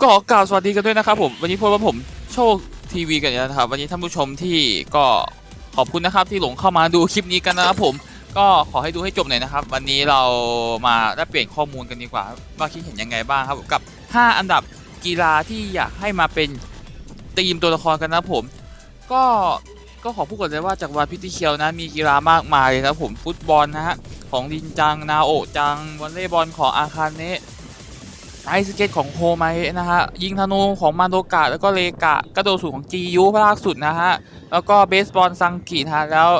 ก็ขอกล่าวสวัสดีกันด้วยนะครับผมวันนี้พบว่าผมโชคทีวีกันนะครับวันนี้ท่านผู้ชมที่ก็ขอบคุณนะครับที่หลงเข้ามาดูคลิปนี้กันนะครับผมก็ขอให้ดูให้จบหน่อยนะครับ วันนี้เรามาแลกเปลี่ยนข้อมูลกันดีกว่าว่าคิดเห็นยังไงบ้างครับกับ 5 อันดับกีฬาที่อยากให้มาเป็นทีมตัวละครกันนะผม ก็ก็ขอพูดก่อนเลยว่าจากวาลพิธีเคียวนะมีกีฬามากมายเลยนะครับผมฟุตบอลนะฮะของลินจังนาโอจังวอลเลย์บอลของอาคาเนะ ไอสเก็ตของโฮไมนะฮะยิงธนูของมันโดกะแล้วก็เลกะกระโดดสูงของจียูภาคสุดนะฮะแล้วก็เบสบอลซังกีนะฮะแล้ว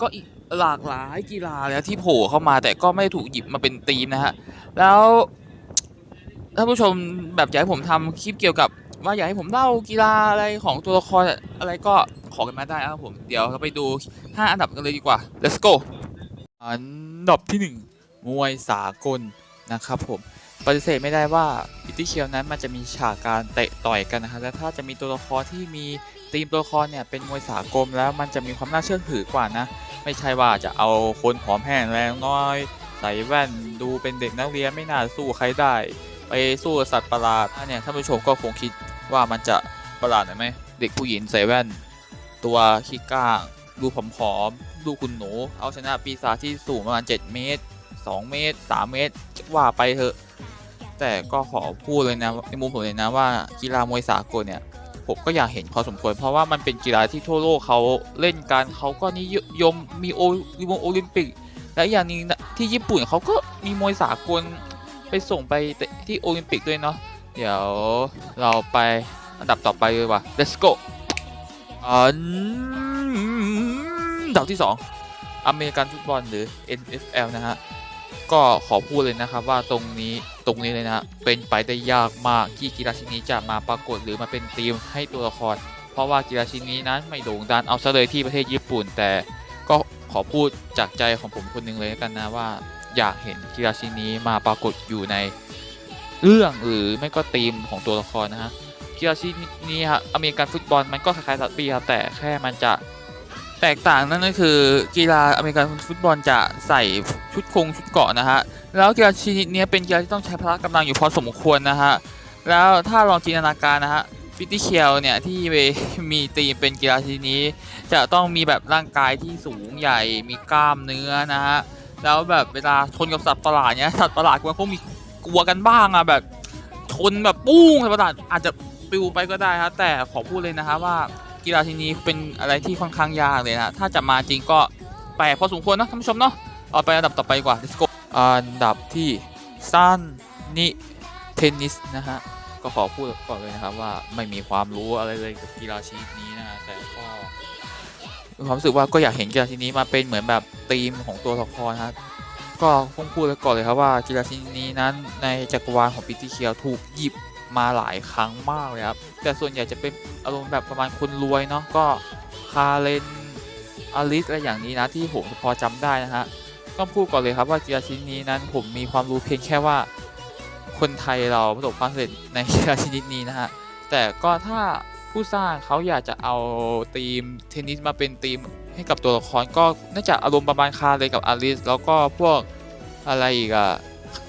ก็อีกหลากหลายกีฬาแล้วที่โผล่เข้ามาแต่ก็ไม่ถูกหยิบมาเป็นธีมนะฮะแล้วท่านผู้ชมแบบอยากให้ผมทำคลิปเกี่ยวกับ ว่าอยากให้ผมเล่ากีฬาอะไรของตัวละครอะไรก็ขอกันมาได้นะครับผมเดี๋ยวเราไปดู 5 อันดับกันเลยดีกว่า let's go อันดับที่ 1 มวยสากลนะครับผม ปฏิเสธไม่ได้ว่าพิตี้เคียวนั้นมันจะมีฉากการเตะต่อยกันนะครับและถ้าจะมีตัวละครที่มีธีมตัวละครเนี่ยเป็นมวยสากลแล้วมันจะมีความน่าเชื่อถือกว่านะ ไม่ใช่ว่าจะเอาคนผอมแห้งแรงน้อย ใส่แว่นดูเป็นเด็กนักเรียนไม่น่าสู้ใครได้ ไปสู้สัตว์ประหลาดเนี่ยท่านผู้ชมก็คงคิดว่ามันจะประหลาดหน่อไหมเด็กผู้หญิงใส่แว่น ตัวขี้ก้างดูผอมๆดูคุณหนู เอาชนะปีศาจที่สูงประมาณ 7 เมตร 2 เมตร 3 เมตรว่าไปเถอะ แต่ก็ขอพูดเลยนะในมุมผมเลยนะว่ากีฬามวยสากลเนี่ยผมก็อยากเห็นพอสมควรเพราะว่ามันเป็นกีฬาที่ทั่วโลกเขาเล่นกันเขาก็นิยมมีโอลิมงโอลิมปิก และอย่างนึงนะที่ญี่ปุ่นเขาก็มีมวยสากลไปส่งไปที่โอลิมปิกด้วยเนาะเดี๋ยวเราไปอันดับต่อไปเลยว่ะ let's go อันดับที่ 2 อเมริกันฟุตบอลหรือ NFL นะฮะ ก็ขอพูดเลยนะครับว่าตรงนี้ตรงนี้เลยนะเป็นไปได้ยากมากที่กีฬาชนิดนี้จะมาปรากฏหรือมาเป็นธีมให้ตัวละคร เพราะว่ากีฬาชนิดนี้นั้นไม่โด่งดังเอาซะเลยที่ประเทศญี่ปุ่น แต่ก็ขอพูดจากใจของผมคนหนึงเลยกันนะว่า อยากเห็นกีฬาชนิดนี้มาปรากฏอยู่ในเรื่องหรือไม่ก็ธีมของตัวละครนะฮะกีฬาชนิดนี้ฮะอเมริกันฟุตบอลมันก็คล้ายๆรักบี้ครับแต่แค่มันจะ แตกต่างนั่นก็คือกีฬาอเมริกันฟุตบอลจะใส่ชุดคงชุดเกาะนะฮะ แล้วกีฬาชนิดนี้เป็นกีฬาที่ต้องใช้พละกำลังอยู่พอสมควรนะฮะ แล้วถ้าลองจินตนาการนะฮะฟิตี้เคียวเนี่ยที่มีตีมเป็นกีฬาชนิดนี้ จะต้องมีแบบร่างกายที่สูงใหญ่มีกล้ามเนื้อนะฮะ แล้วแบบเวลาชนกับสัตว์ประหลาดเนี้ยสัตว์ประหลาดมันคงมีกลัวกันบ้างอะแบบชนแบบปุ้งสัตว์ประหลาดอาจจะปิวไปก็ได้ครับแต่ขอพูดเลยนะฮะว่า กีฬาชนิดนี้เป็นอะไรที่ค่อนข้างยากเลยนะ ถ้าจะมาจริงก็แปลกพอสมควรเนะท่านผู้ชมเนาะเอาไปอันดับต่อไปกว่า let's go อันดับที่สั้นนี่เทนนิสนะฮะก็ขอพูดก่อนเลยนะครับว่าไม่มีความรู้อะไรเลยกับกีฬาชนิดนี้นะฮะแต่ก็มีความรู้สึกว่าก็อยากเห็นกีฬาชนิดนี้มาเป็นเหมือนแบบธีมของตัวละครฮะก็คงพูดไว้ก่อนเลยครับว่ากีฬาชนิดนี้นั้นในจักรวาลของปิติเคียวถูกหยิบ มาหลายครั้งมากเลยครับ แต่ส่วนใหญ่จะเป็นอารมณ์แบบประมาณคนรวยเนาะก็คาเลนอลิสอะไรอย่างนี้นะที่ผมพอจำได้นะฮะต้องพูดก่อนเลยครับว่ากีฬาชนิดนี้นั้นผมมีความรู้เพียงแค่ว่า คนไทยเราประสบความสำเร็จในกีฬาชนิดนี้นะฮะแต่ก็ถ้าผู้สร้างเขาอยากจะเอาทีมเทนนิสมาเป็นทีมให้กับตัวละครก็น่าจะอารมณ์ประมาณคาเลยกับอลิสแล้วก็พวกอะไรอีกอะ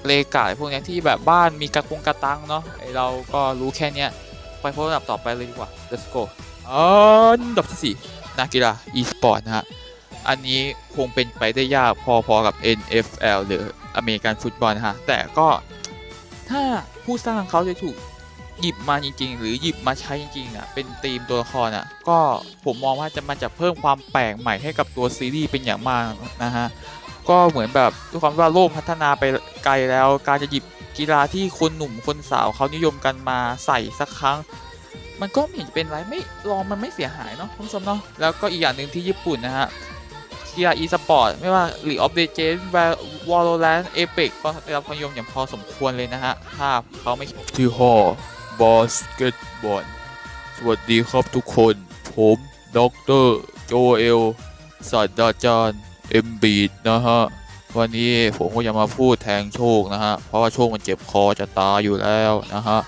เลกาพวกนี้ที่แบบบ้านมีกระกงกระตังเนาะไอเราก็รู้แค่เนี้ยไปพบอันดับต่อไปเลยดีกว่า let's go อันดับที่ 4นักกีฬา e-sport นะฮะ อันนี้คงเป็นไปได้ยากพอๆกับ NFL หรืออเมริกันฟุตบอลนะฮะ แต่ก็ถ้าผู้สร้างเขาจะถูกหยิบมาจริงๆ หรือหยิบมาใช้จริงๆอะเป็นธีมตัวละครอะก็ผมมองว่าจะมันจะเพิ่มความแปลกใหม่ให้กับตัวซีรีส์เป็นอย่างมากนะฮะ ก็เหมือนแบบด้วยความว่าโลกพัฒนาไปไกลแล้ว การจะหยิบกีฬาที่คนหนุ่มคนสาวเขานิยมกันมาใส่สักครั้ง มันก็ไม่เห็นจะเป็นไรไม่ลองมันไม่เสียหายเนาะท่านผู้ชมเนาะแล้วก็อีกอย่างหนึ่งที่ญี่ปุ่นนะฮะกีฬา e-sport ไม่ว่า League of Legends Valorant Apex ก็ได้รับความนิยมอย่างพอสมควรเลยนะฮะถ้าเขาไม่ที่หอบาสเกตบอลสวัสดีครับทุกคน ผมด็อกเตอร์โจเอลศาสตราจารย์ เอ็มบีดนะฮะวันนี้ผมก็จะมาพูดแทงโชคนะฮะเพราะว่าโชคมันเจ็บคอจะตายอยู่แล้วนะฮะ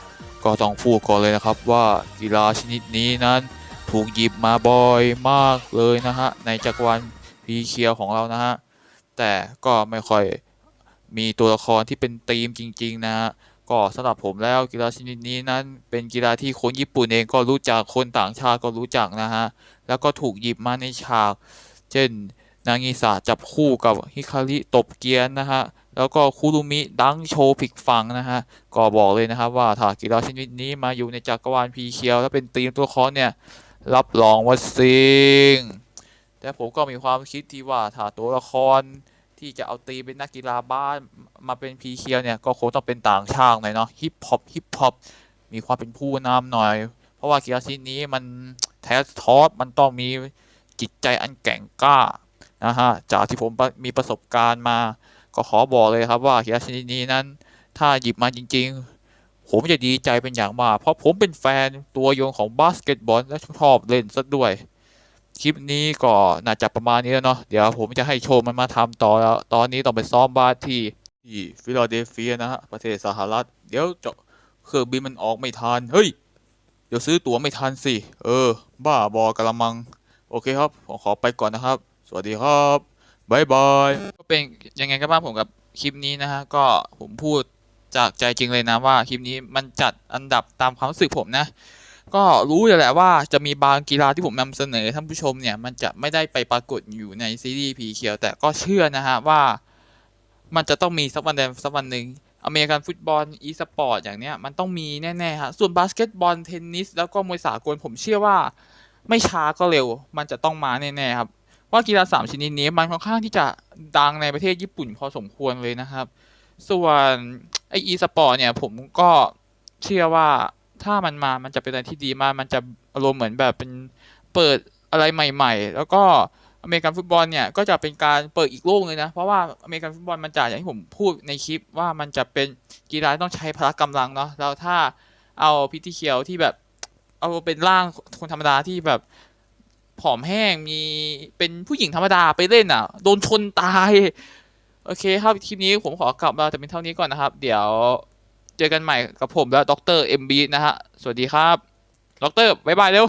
ก็ต้องพูดก่อนเลยนะครับว่ากีฬาชนิดนี้นั้นถูกหยิบมาบ่อยมากเลยนะฮะในจักรวาลพีเคียของเรานะฮะแต่ก็ไม่ค่อยมีตัวละครที่เป็นธีมจริง ๆ นะฮะก็สำหรับผมแล้วกีฬาชนิดนี้นั้น เป็นกีฬาที่คนญี่ปุ่นเองก็รู้จักคนต่างชาติก็รู้จักนะฮะแล้วก็ถูกหยิบมาในฉาก เช่น นางิสะจับคู่กับฮิคาริตบเกียนนะฮะแล้วก็คุรุมิดังโชว์พลิกฝั่งนะฮะ ก็บอกเลยนะครับว่าถ้ากีฬาชนิดนี้มาอยู่ในจักรวาลพีเคียวแล้วเป็นทีมตัวละครเนี่ย รับรองว่าซิง แต่ผมก็มีความคิดที่ว่าถ้าตัวละครที่จะเอาตีเป็นนักกีฬาบ้านมาเป็นพีเคียวเนี่ย ก็คงต้องเป็นต่างชาติหน่อยเนาะฮิปฮอปฮิปฮอปมีความเป็นผู้นำหน่อย เพราะว่ากีฬาชนิดนี้มันแทสทอสมันต้องมีจิตใจอันแกร่งกล้า นะฮะจากที่ผมมีประสบการณ์มา ก็ขอบอกเลยครับว่ากีฬาชนิดนี้นั้น ถ้าหยิบมาจริง ๆ ผมจะดีใจเป็นอย่างมาก เพราะผมเป็นแฟนตัวยงของบาสเกตบอลและชอบเล่นซะด้วย คลิปนี้ก็น่าจะประมาณนี้แล้วเนาะเดี๋ยวผมจะให้โชว์มันมาทำต่อแล้วตอนนี้ต้องไปซ้อมบาสที่ที่ฟิลาเดลเฟียนะฮะประเทศสหรัฐ เดี๋ยวจะเครื่องบินมันออกไม่ทันเฮ้ยเดี๋ยวซื้อตั๋วไม่ทันสิ เออ บ้าบอกะละมัง โอเคครับ ผมขอไปก่อนนะครับ สวัสดีครับบายบายก็เป็นยังไงกันบ้างผมกับคลิปนี้นะฮะก็ผมพูดจากใจจริงเลยนะว่าคลิปนี้มันจัดอันดับตามความรู้สึกผมนะ ก็รู้อยู่แหละว่าจะมีบางกีฬาที่ผมนำเสนอท่านผู้ชมเนี่ยมันจะไม่ได้ไปปรากฏอยู่ในซีรีส์พีเคียวแต่ก็เชื่อนะฮะว่า มันจะต้องมีสักวันใดสักวันหนึ่งอเมริกันฟุตบอลอีสปอร์ตอย่างเนี้ยมันต้องมีแน่ๆฮะส่วนบาสเกตบอลเทนนิสแล้วก็มวยสากลผมเชื่อว่า ไม่ช้าก็เร็ว มันจะต้องมาแน่ๆครับ ว่ากีฬาสามชนิดนี้มันค่อนข้างที่จะดังในประเทศญี่ปุ่นพอสมควรเลยนะครับ ส่วนไออีสปอร์ตเนี่ยผมก็เชื่อว่าถ้ามันมา มันจะเป็นอะไรที่ดีมาก มันจะอารมณ์เหมือนแบบเป็นเปิดอะไรใหม่ ๆ แล้วก็อเมริกันฟุตบอลเนี่ยก็จะเป็นการเปิดอีกโลกเลยนะ เพราะว่าอเมริกันฟุตบอลมันจะอย่างที่ผมพูดในคลิปว่ามันจะเป็นกีฬาต้องใช้พละกำลังเนาะ แล้วถ้าเอาพิธีเคียวที่แบบเอาเป็นร่างคนธรรมดาที่แบบ ผอมแห้งมีเป็นผู้หญิงธรรมดาไปเล่นอะ โดนชนตาย โอเคครับคลิปนี้ผมขอกลับมาแต่เป็นเท่านี้ก่อนนะครับ เดี๋ยวเจอกันใหม่กับผมและดรเอ็มบีนะฮะ สวัสดีครับดรบ๊ายบายเร็ว